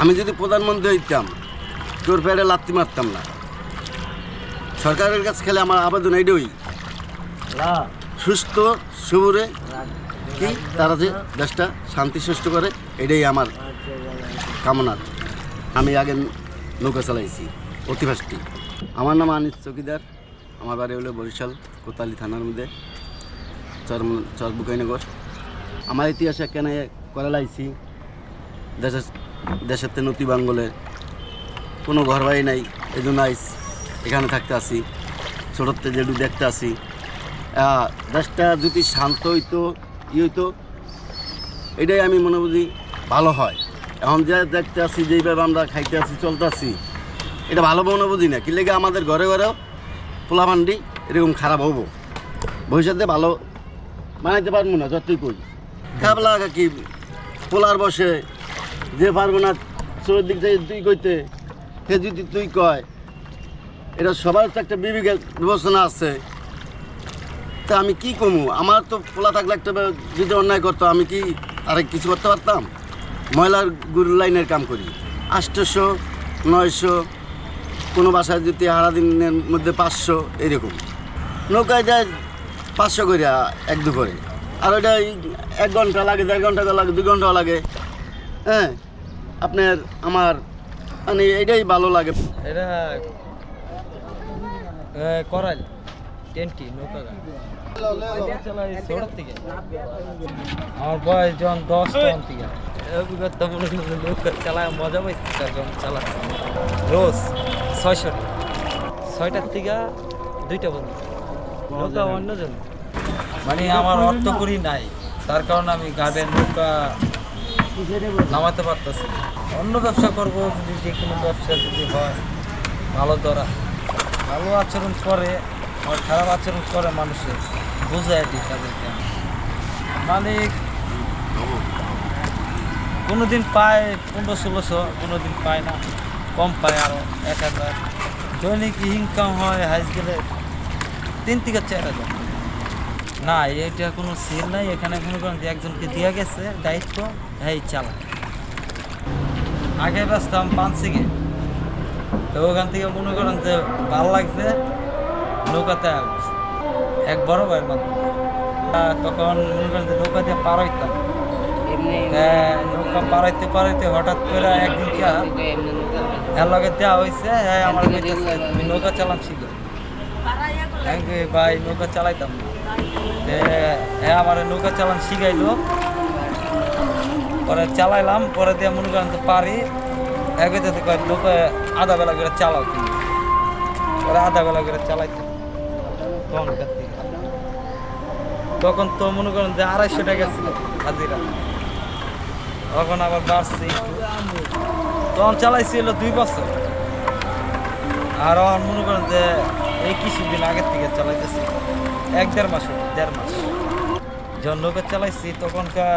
আমি যদি প্রধানমন্ত্রী হইতাম তোর পেটে লাত্তি মারতাম না। সরকারের কাছে খেলে আমার আবেদন এইটাই সুস্থ সুরে কি? তারা যে দেশটা শান্তি সৃষ্টি করে এটাই আমার কামনা। আমি আগে নৌকা চালাইছি অতিভাষ্টি আমার নাম আনিস চকিদার আমার বাড়ি হলো বরিশাল কোতালি থানার মধ্যে চর চরবুকাইনগর। আমার ইতিহাসে কেন করে লাইছি দেশের দেশের তে নতি বাঙ্গলে কোনো ঘর বাড়ি নাই, এই জন্য আইস এখানে থাকতে আসি। ছোটোতে যেটু দেখতে আসি। দেশটা যদি শান্ত হইতো, ই হইতো, এটাই আমি মনে বুঝি ভালো হয়। এখন যে দেখতে আসি যেইভাবে আমরা খাইতে আসি, চলতে আসি, এটা ভালো মনে বুঝি না। কি লেগে আমাদের ঘরে ঘরেও পোলাপান্ডি এরকম খারাপ হব? ভবিষ্যতে ভালো বানাইতে পারব না, যতই খারাপ লাগা কি? পোলার বসে যে পারব না চোরের দিক থেকে তুই কইতে, সে যদি তুই কয়, এটা সবার তো একটা বিবেকের বিবেচনা আছে। তা আমি কি কমু? আমার তো পোলা থাকলে একটা যদি অন্যায় করতো, আমি কি আরেক কিছু করতে পারতাম? ময়লার গুরু লাইনের কাম করি। আটশোশো নয়শো, কোনো বাসায় যদি হারা দিনের মধ্যে পাঁচশো এরকম নৌকায় যায় পাঁচশো করে এক দু করে। আর ওইটা এক ঘণ্টা লাগে, দেড় ঘণ্টা লাগে দুই ঘন্টাও লাগে। হ্যাঁ? আপনার আমার মানে এটাই ভালো লাগে। এটা করাল, টেন্টি, নৌকা আমার বয়স দশ নৌকা মজা চালা রোজ থেকে দুইটা বন্ধু মানে আমার অর্থ করি নাই, তার কারণে আমি গার্ডেন নৌকা নামাতে পারতেছি। অন্য ব্যবসা করব যদি যে কোনো ব্যবসা যদি হয়, ভালো ধরা। ভালো আচরণ করে আর খারাপ আচরণ করে মানুষের, বোঝায় দিই তাদেরকে মালিক কোনো দিন পায় পনেরো ষোলোশো কোনো দিন পায় না। কম পায় আরও এক হাজার। দৈনিক ইনকাম হয় হাইস গেলে তিন থেকে চার হাজার। না, এটা কোনো সিল নাই। এখানে মনে করেন যে একজনকে দেওয়া গেছে, দায়িত্ব হ্যাঁ চালা আগে ব্যস্তাম পাঁচশিকে তো ওখান থেকে মনে করেন যে ভালো লাগছে নৌকাতে এক বড় ভাইয়ের মাধ্যমে। তখন মনে করেন যে নৌকা দিয়ে পার হইতাম। নৌকা পারাইতে পারাইতে হঠাৎ করে একদিন এর লগে দেওয়া হয়েছে হ্যাঁ আমার তুমি নৌকা চালান শিখো। আমি ভাই নৌকা চালাইতাম। না হ্যাঁ আমার নৌকা চালান শিখাইলো। পরে চালাইলাম, পরে দিয়ে মনে করেন পারি। একসাথে কয় নৌকা আধা বেলা করে চালাও তুমি পরে আধা বেলা করে চালাইতে তখন তো মনে করেন যে আড়াইশো টাকা ছিল হাজিরা। তখন আবার বাড়ছে তখন চালাইছিল দুই বছর। আর এখন মনে করেন যে এই কিছুদিন আগের থেকে চালাইতেছি। এক দেড় মাস দেড় মাস। যখন নৌকা চালাইছি তখনকার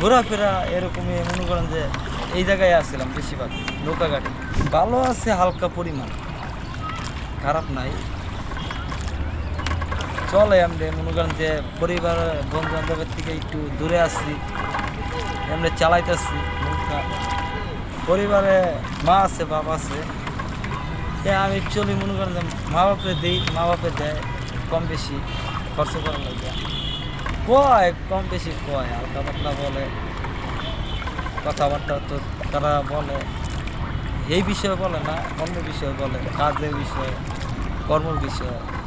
ঘোরাফেরা এরকমই মনে করেন যে এই জায়গায় আসছিলাম বেশিরভাগ নৌকা ঘাটে ভালো আছে হালকা পরিমাণ, খারাপ নাই। চলে এমনি, মনে করেন যে পরিবার বন্ধু বান্ধবের থেকে একটু দূরে আসছি এমনি চালাইতেছি পরিবারে মা আছে বাবা আছে। আমি চলি মনে করেন যে মা বাপে দিই মা বাপে দেয়, কম বেশি, খরচ করা লাগে। কয়? কম বেশি কয়? হালকা পাতলা বলে কথাবার্তা তো তারা বলে। এই বিষয়ে বলে না, অন্য বিষয়ে বলে, কাজের বিষয়ে, কর্মের বিষয়ে।